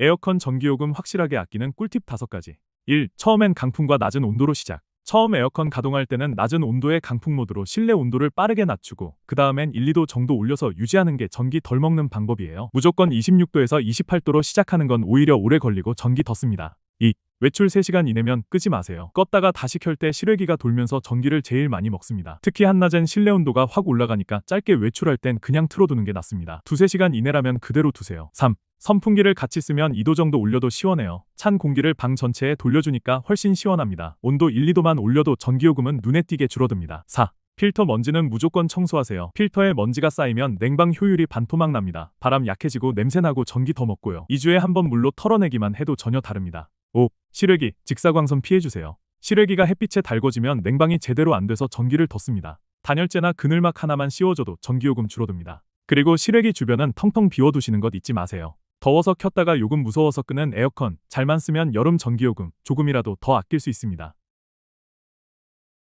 에어컨 전기요금 확실하게 아끼는 꿀팁 5가지. 1. 처음엔 강풍과 낮은 온도로 시작. 처음 에어컨 가동할 때는 낮은 온도의 강풍 모드로 실내 온도를 빠르게 낮추고 그 다음엔 1, 2도 정도 올려서 유지하는 게 전기 덜 먹는 방법이에요. 무조건 26도에서 28도로 시작하는 건 오히려 오래 걸리고 전기 더 씁니다. 2. 외출 3시간 이내면 끄지 마세요. 껐다가 다시 켤 때 실외기가 돌면서 전기를 제일 많이 먹습니다. 특히 한낮엔 실내 온도가 확 올라가니까 짧게 외출할 땐 그냥 틀어두는 게 낫습니다. 2, 3시간 이내라면 그대로 두세요. 3. 선풍기를 같이 쓰면 2도 정도 올려도 시원해요. 찬 공기를 방 전체에 돌려주니까 훨씬 시원합니다. 온도 1, 2도만 올려도 전기요금은 눈에 띄게 줄어듭니다. 4. 필터 먼지는 무조건 청소하세요. 필터에 먼지가 쌓이면 냉방 효율이 반토막 납니다. 바람 약해지고 냄새나고 전기 더 먹고요. 2주에 한 번 물로 털어내기만 해도 전혀 다릅니다. 5. 실외기, 직사광선 피해주세요. 실외기가 햇빛에 달궈지면 냉방이 제대로 안 돼서 전기를 더 씁니다. 단열재나 그늘막 하나만 씌워줘도 전기요금 줄어듭니다. 그리고 실외기 주변은 텅텅 비워두시는 것 잊지 마세요. 더워서 켰다가 요금 무서워서 끄는 에어컨 잘만 쓰면 여름 전기요금 조금이라도 더 아낄 수 있습니다.